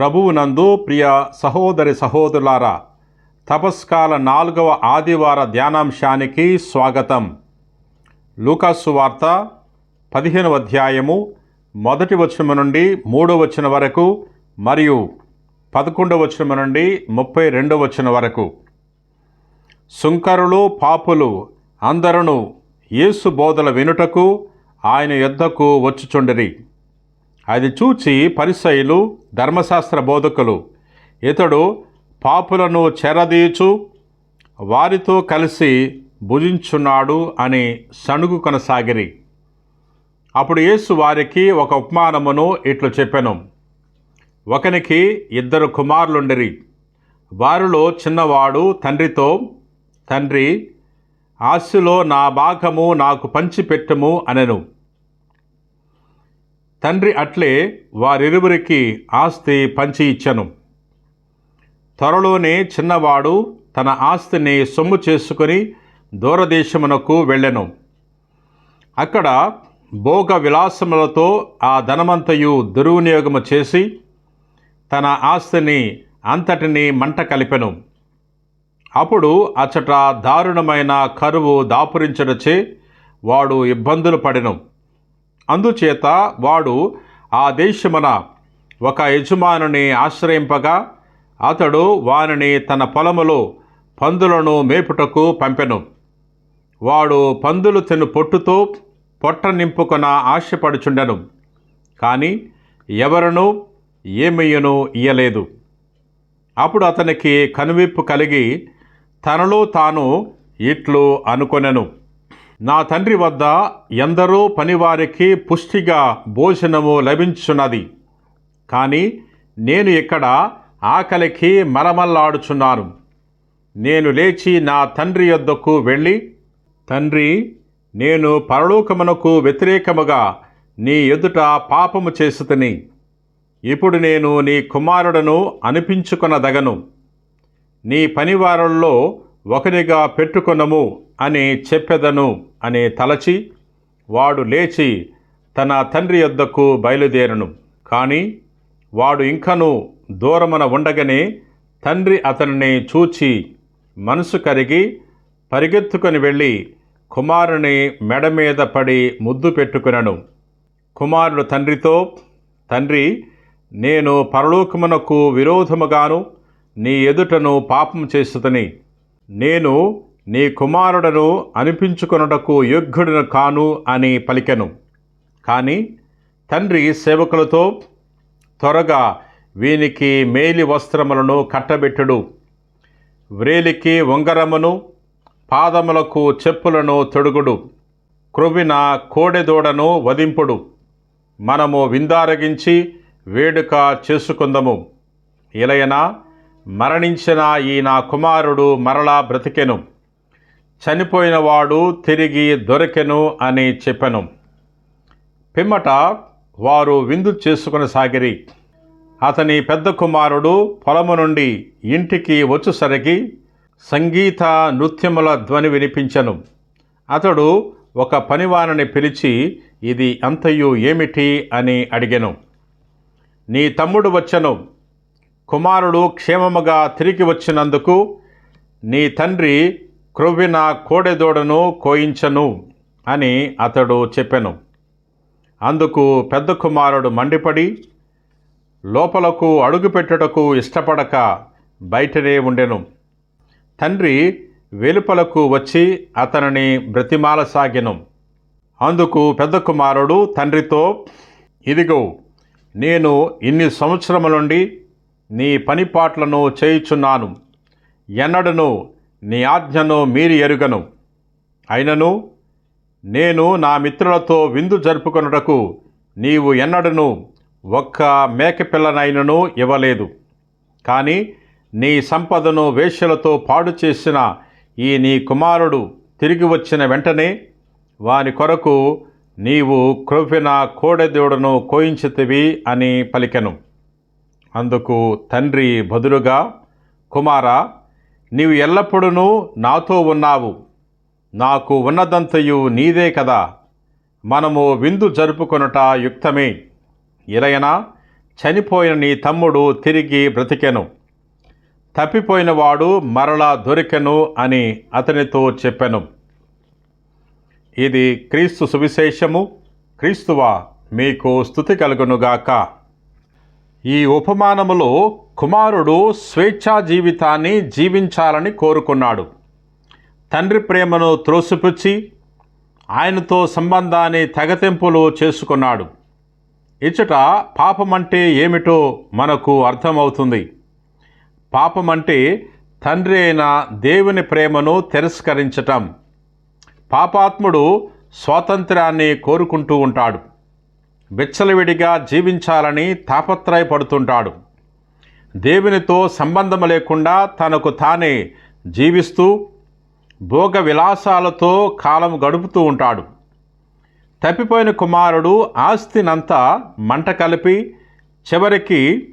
ప్రభువునందు ప్రియ సహోదరి సహోదరులారా తపస్కాల నాలుగవ ఆదివార ధ్యానాంశానికి స్వాగతం. లూకాసు వార్త పదిహేనవ అధ్యాయము మొదటి వచనము నుండి మూడో వచనం వరకు మరియు పదకొండవ వచనము నుండి ముప్పై రెండవ వచనం వరకు. సుంకరులు పాపులు అందరూ యేసు బోధల వినుటకు ఆయన యొద్దకు వచ్చుచుండిరి. అది చూచి పరిసయులు ధర్మశాస్త్ర బోధకులు. ఇతడు పాపులను చెరదీచు వారితో కలిసి భుజించున్నాడు అని సణుగు కొనసాగిరి. అప్పుడు యేసు వారికి ఒక ఉపమానమును ఇట్లు చెప్పెను. ఒకనికి ఇద్దరు కుమారులుండిరి. వారిలో చిన్నవాడు తండ్రితో తండ్రి ఆస్తిలో నా భాగము నాకు పంచిపెట్టుము అనెను. తండ్రి అట్లే వారిరువురికి ఆస్తి పంచి ఇచ్చను. త్వరలోనే చిన్నవాడు తన ఆస్తిని సొమ్ము చేసుకొని దూరదేశమునకు వెళ్ళెను. అక్కడ భోగ విలాసములతో ఆ ధనమంతయు దుర్వినియోగము చేసి తన ఆస్తిని అంతటిని మంట కలిపెను. అప్పుడు అచట దారుణమైన కరువు దాపురించడచే వాడు ఇబ్బందులు పడెను. అందుచేత వాడు ఆ దేశమున ఒక యజమానుని ఆశ్రయింపగా అతడు వానిని తన పొలములో పందులను మేపుటకు పంపెను. వాడు పందులు తిను పొట్టుతో పొట్ట నింపుకొన ఆశపడుచుండెను. కానీ ఎవరను ఏమయ్యను ఇయ్యలేదు. అప్పుడు అతనికి కనువిప్పు కలిగి తనలో తాను ఇట్లు అనుకొనెను. నా తండ్రి వద్ద ఎందరో పనివారికి పుష్టిగా భోజనము లభించున్నది కానీ నేను ఇక్కడ ఆకలికి మలమల్లాడుచున్నాను. నేను లేచి నా తండ్రి యొద్దకు వెళ్ళి తండ్రి నేను పరలోకమునకు వ్యతిరేకముగా నీ ఎదుట పాపము చేసుతని ఇప్పుడు నేను నీ కుమారుడను అనిపించుకొనదగను. నీ పనివారుల్లో ఒకనిగా పెట్టుకొనము అని చెప్పెదను అని తలచి వాడు లేచి తన తండ్రి యొద్దకు బయలుదేరను. కానీ వాడు ఇంకను దూరమున ఉండగానే తండ్రి అతనిని చూచి మనసు కరిగి పరిగెత్తుకొని వెళ్ళి కుమారుని మెడ మీద పడి ముద్దు పెట్టుకునను. కుమారుడు తండ్రితో తండ్రి నేను పరలోకమునకు విరోధముగాను నీ ఎదుటను పాపం చేస్తుతని. నేను నీ కుమారుడను అనిపించుకొనుటకు యోగ్యుడను కాను అని పలికెను. కానీ తండ్రి సేవకులతో త్వరగా వీనికి మేలి వస్త్రములను కట్టబెట్టుడు. వ్రేలికి ఉంగరమును పాదములకు చెప్పులను తొడుగుడు. క్రొవ్విన కోడెదూడను వధింపుడు. మనము విందారగించి వేడుక చేసుకుందము. ఇలయనా మరణించిన ఈ నా కుమారుడు మరలా బ్రతికెను. చనిపోయినవాడు తిరిగి దొరికెను అని చెప్పెను. పిమ్మట వారు విందు చేసుకునసాగిరి అతని పెద్ద కుమారుడు పొలము నుండి ఇంటికి వచ్చుసరికి సంగీత నృత్యముల ధ్వని వినిపించను. అతడు ఒక పనివారిని పిలిచి ఇది అంతయు ఏమిటి? అని అడిగెను. నీ తమ్ముడు వచ్చెను. కుమారుడు క్షేమముగా తిరిగి వచ్చినందుకు నీ తండ్రి క్రొవ్విన కోడెదోడను కోయించను అని అతడు చెప్పెను. అందుకు పెద్ద కుమారుడు మండిపడి లోపలకు అడుగుపెట్టుటకు ఇష్టపడక బయటనే ఉండెను. తండ్రి వెలుపలకు వచ్చి అతనిని బ్రతిమాలసాగెను అందుకు పెద్ద కుమారుడు తండ్రితో ఇదిగో నేను ఇన్ని సంవత్సరముల నుండి నీ పనిపాట్లను చేయుచున్నాను. ఎన్నడను నీ ఆజ్ఞను మీరి ఎరుగను. అయినను నేను నా మిత్రులతో విందు జరుపుకొనుటకు నీవు ఎన్నడను ఒక్క మేకపిల్లనైనను ఇవ్వలేదు. కానీ నీ సంపదను వేశ్యలతో పాడు చేసిన ఈ నీ కుమారుడు తిరిగి వచ్చిన వెంటనే వాని కొరకు నీవు క్రొవ్విన కోడెదేవుడను కోయించితివి అని పలికెను. అందుకు తండ్రి బదులుగా కుమారా నీవు ఎల్లప్పుడూ నాతో ఉన్నావు. నాకు ఉన్నదంతయు నీదే కదా. మనము విందు జరుపుకొనుట యుక్తమే. ఇలయనా చనిపోయిన నీ తమ్ముడు తిరిగి బ్రతికెను. తప్పిపోయినవాడు మరలా దొరికెను అని అతనితో చెప్పెను. ఇది క్రీస్తు సువిశేషము. క్రీస్తువా మీకు స్థుతి కలుగునుగాక. ఈ ఉపమానములో కుమారుడు స్వేచ్ఛా జీవితాన్ని జీవించాలని కోరుకున్నాడు. తండ్రి ప్రేమను త్రోసిపుచ్చి ఆయనతో సంబంధాన్ని తెగతెంపులు చేసుకున్నాడు. ఇచ్చట పాపమంటే ఏమిటో మనకు అర్థమవుతుంది. పాపమంటే తండ్రి అయిన దేవుని ప్రేమను తిరస్కరించటం. పాపాత్ముడు స్వాతంత్రాన్ని కోరుకుంటూ ఉంటాడు. విచ్చలవిడిగా జీవించాలని తాపత్రయపడుతుంటాడు. దేవునితో సంబంధం లేకుండా తనకు తానే జీవిస్తూ భోగ విలాసాలతో కాలం గడుపుతూ ఉంటాడు. తప్పిపోయిన కుమారుడు ఆస్తినంతా మంట కలిపి చివరికి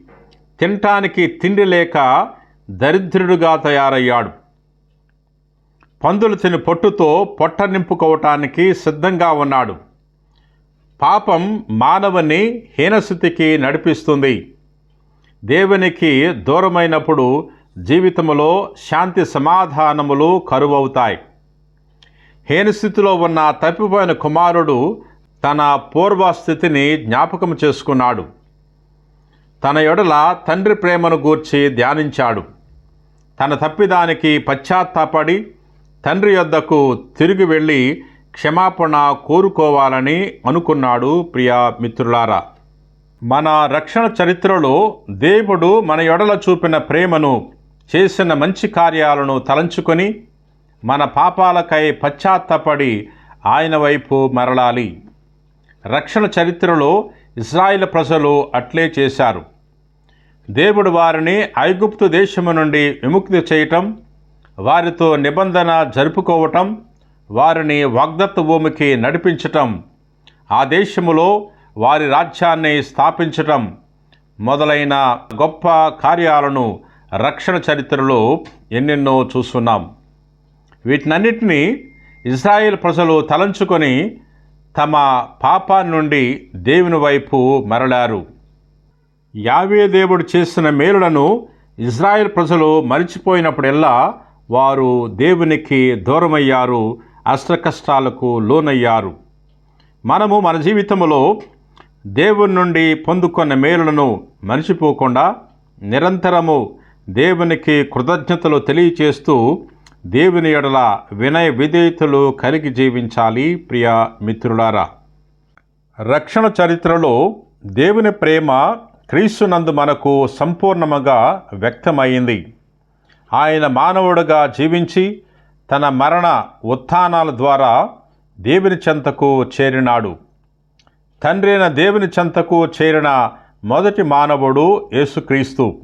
తినటానికి తిండి లేక దరిద్రుడుగా తయారయ్యాడు. పందులు తిని పొట్టుతో పొట్ట నింపుకోవటానికి సిద్ధంగా ఉన్నాడు. పాపం మానవుని హీనస్థితికి నడిపిస్తుంది. దేవునికి దూరమైనప్పుడు జీవితంలో శాంతి సమాధానములు కరువవుతాయి. హీనస్థితిలో ఉన్న తప్పిపోయిన కుమారుడు తన పూర్వస్థితిని జ్ఞాపకం చేసుకున్నాడు. తన ఎడల తండ్రి ప్రేమను గూర్చి ధ్యానించాడు. తన తప్పిదానికి పశ్చాత్తాపడి తండ్రి యొద్దకు తిరిగి వెళ్ళి క్షమాపణ కోరుకోవాలని అనుకున్నాడు ప్రియా మిత్రులారా. మన రక్షణ చరిత్రలో దేవుడు మన ఎడల చూపిన ప్రేమను చేసిన మంచి కార్యాలను తలంచుకొని మన పాపాలకై పశ్చాత్తపడి ఆయన వైపు మరలాలి. రక్షణ చరిత్రలో ఇజ్రాయిల్ ప్రజలు అట్లే చేశారు. దేవుడు వారిని ఐగుప్తు దేశము నుండి విముక్తి చేయటం వారితో నిబంధన జరుపుకోవటం వారిని వాగ్దత్త భూమికి నడిపించటం ఆ దేశములో వారి రాజ్యాన్ని స్థాపించటం మొదలైన గొప్ప కార్యాలను రక్షణ చరిత్రలో ఎన్నెన్నో చూస్తున్నాం. వీటినన్నిటినీ ఇజ్రాయేల్ ప్రజలు తలంచుకొని తమ పాపాన్ని నుండి దేవుని వైపు మరలారు. యావే దేవుడు చేసిన మేలులను ఇజ్రాయెల్ ప్రజలు మరిచిపోయినప్పుడెల్లా వారు దేవునికి దూరమయ్యారు అష్టకష్టాలకు లోనయ్యారు. మనము మన జీవితంలో దేవుని నుండి పొందుకున్న మేలులను మరిచిపోకుండా నిరంతరము దేవునికి కృతజ్ఞతలు తెలియచేస్తూ దేవుని ఎడల వినయ విధేయతలు కలిగి జీవించాలి ప్రియ మిత్రులారా. రక్షణ చరిత్రలో దేవుని ప్రేమ క్రీస్తునందు మనకు సంపూర్ణముగా వ్యక్తమైంది. ఆయన మానవుడుగా జీవించి తన మరణ ఉత్థానాల ద్వారా దేవుని చెంతకు చేరినాడు. తండ్రి అయిన దేవుని చెంతకు చేరిన మొదటి మానవుడు యేసుక్రీస్తు.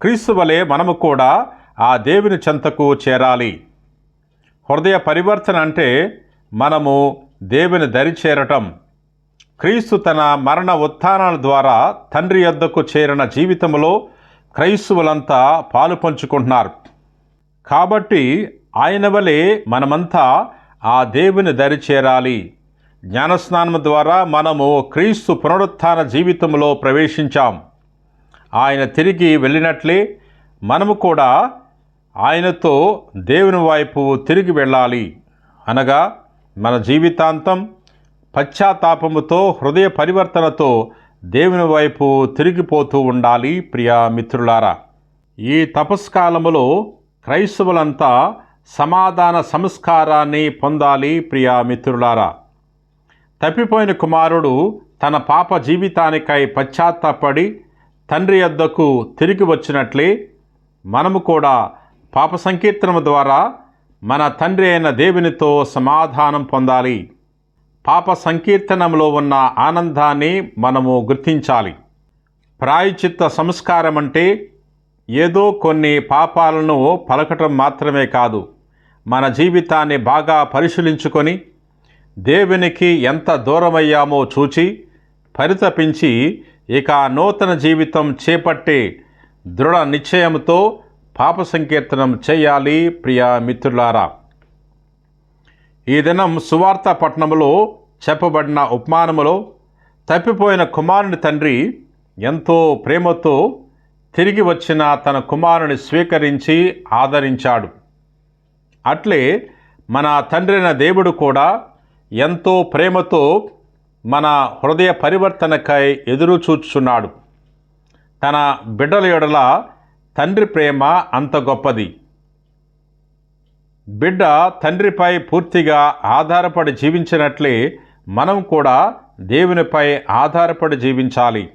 క్రీస్తు వలె మనము కూడా ఆ దేవుని చెంతకు చేరాలి. హృదయ పరివర్తన అంటే మనము దేవుని దరి చేరటం. క్రీస్తు తన మరణ ఉత్థానాల ద్వారా తండ్రి యొద్దకు చేరిన జీవితంలో క్రైస్తవులంతా పాలు పంచుకుంటున్నారు. కాబట్టి ఆయన వలె మనమంతా ఆ దేవుని దరి చేరాలి. జ్ఞానస్నానం ద్వారా మనము క్రీస్తు పునరుత్థాన జీవితంలో ప్రవేశించాం. ఆయన తిరిగి వెళ్ళినట్లే మనము కూడా ఆయనతో దేవుని వైపు తిరిగి వెళ్ళాలి. అనగా మన జీవితాంతం పశ్చాత్తాపముతో హృదయ పరివర్తనతో దేవుని వైపు తిరిగిపోతూ ఉండాలి ప్రియా మిత్రులారా. ఈ తపస్కాలములో క్రైస్తవులంతా సమాధాన సంస్కారాన్ని పొందాలి ప్రియా మిత్రులారా. తప్పిపోయిన కుమారుడు తన పాప జీవితానికై పశ్చాత్తాపడి తండ్రి యొద్దకు తిరిగి వచ్చినట్లే మనము కూడా పాప సంకీర్తనము ద్వారా మన తండ్రి అయిన దేవునితో సమాధానం పొందాలి. పాప సంకీర్తనంలో ఉన్న ఆనందాన్ని మనము గుర్తించాలి. ప్రాయచిత్త సంస్కారం అంటే ఏదో కొన్ని పాపాలను పలకటం మాత్రమే కాదు. మన జీవితాన్ని బాగా పరిశీలించుకొని దేవునికి ఎంత దూరమయ్యామో చూచి పరితపించి ఇక నూతన జీవితం చేపట్టే దృఢ నిశ్చయంతో పాప సంకీర్తనం చేయాలి ప్రియా మిత్రులారా. ఈ దినం సువార్త పట్టణంలో చెప్పబడిన ఉపమానములో తప్పిపోయిన కుమారుని తండ్రి ఎంతో ప్రేమతో తిరిగి వచ్చిన తన కుమారుని స్వీకరించి ఆదరించాడు. అట్లే మన తండ్రైన దేవుడు కూడా ఎంతో ప్రేమతో మన హృదయ పరివర్తనకై ఎదురు చూచుచున్నాడు. తన బిడ్డల ఎడల తండ్రి ప్రేమ అంత గొప్పది. బిడ్డ తండ్రిపై పూర్తిగా ఆధారపడి జీవించినట్లే మనం కూడా దేవునిపై ఆధారపడి జీవించాలి.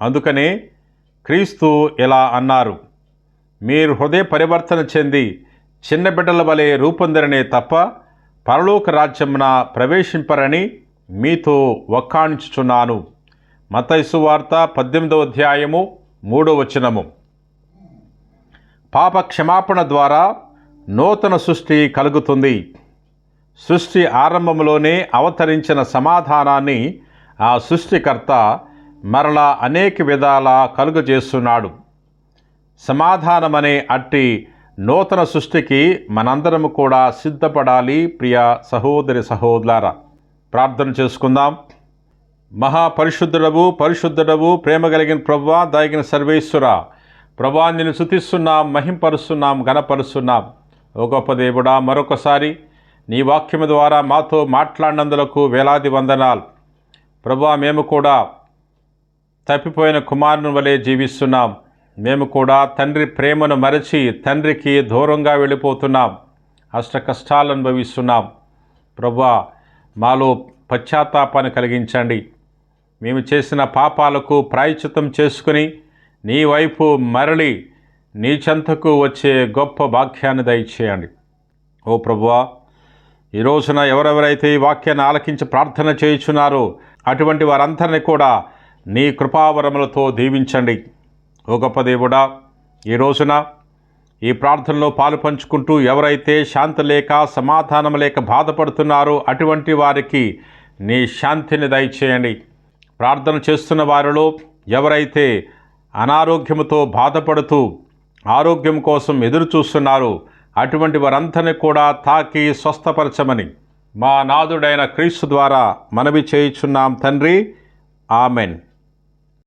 అందుకనే క్రీస్తు ఇలా అన్నారు. మీరు హృదయ పరివర్తన చెంది చిన్న బిడ్డల వలె రూపొందరనే తప్ప పరలోక రాజ్యమున ప్రవేశింపరని మీతో వక్కాణించుచున్నాను. మతైసు వార్త పద్దెనిమిదవ అధ్యాయము మూడో వచనము. పాప క్షమాపణ ద్వారా నూతన సృష్టి కలుగుతుంది. సృష్టి ఆరంభంలోనే అవతరించిన సమాధానాన్ని ఆ సృష్టికర్త మరలా అనేక విధాలా కలుగజేస్తున్నాడు. సమాధానమనే అట్టి నూతన సృష్టికి మనందరము కూడా సిద్ధపడాలి ప్రియ సహోదరి సహోదరులారా. ప్రార్థన చేసుకుందాం. మహాపరిశుద్ధుడవు పరిశుద్ధుడవు ప్రేమ కలిగిన ప్రభువా దాగిన సర్వేశ్వర. ప్రభా నిన్ను శుతిస్తున్నాం మహింపరుస్తున్నాం గణపరుస్తున్నాం ఓ గొప్ప దేవుడా మరొకసారి నీ వాక్యము ద్వారా మాతో మాట్లాడినందులకు వేలాది వందనాలు. ప్రభా మేము కూడా తప్పిపోయిన కుమారుని వలె జీవిస్తున్నాం. మేము కూడా తండ్రి ప్రేమను మరచి తండ్రికి దూరంగా వెళ్ళిపోతున్నాం. అష్ట కష్టాలు అనుభవిస్తున్నాం. ప్రభా మాలో పశ్చాత్తాపాన్ని కలిగించండి. మేము చేసిన పాపాలకు ప్రాయచితం చేసుకుని నీ వైపు మరలి నీ చెంతకు వచ్చే గొప్ప వాక్యాన్ని దయచేయండి. ఓ ప్రభువా ఈ రోజున ఎవరెవరైతే ఈ వాక్యాన్ని ఆలకించి ప్రార్థన చేయుచున్నారో అటువంటి వారందరినీ కూడా నీ కృపావరములతో దీవించండి. ఓ గొప్ప దేవుడా ఈ రోజున ఈ ప్రార్థనలో పాలు పంచుకుంటూ ఎవరైతే శాంతి లేక సమాధానం లేక బాధపడుతున్నారో అటువంటి వారికి నీ శాంతిని దయచేయండి. ప్రార్థన చేస్తున్న వారిలో ఎవరైతే అనారోగ్యముతో బాధపడుతూ ఆరోగ్యం కోసం ఎదురు చూస్తున్నారో అటువంటి వారందరినీ కూడా తాకి స్వస్థపరచమని మా నాదుడైన క్రీస్తు ద్వారా మనవి చేయుచున్నాం తండ్రి. ఆమెన్.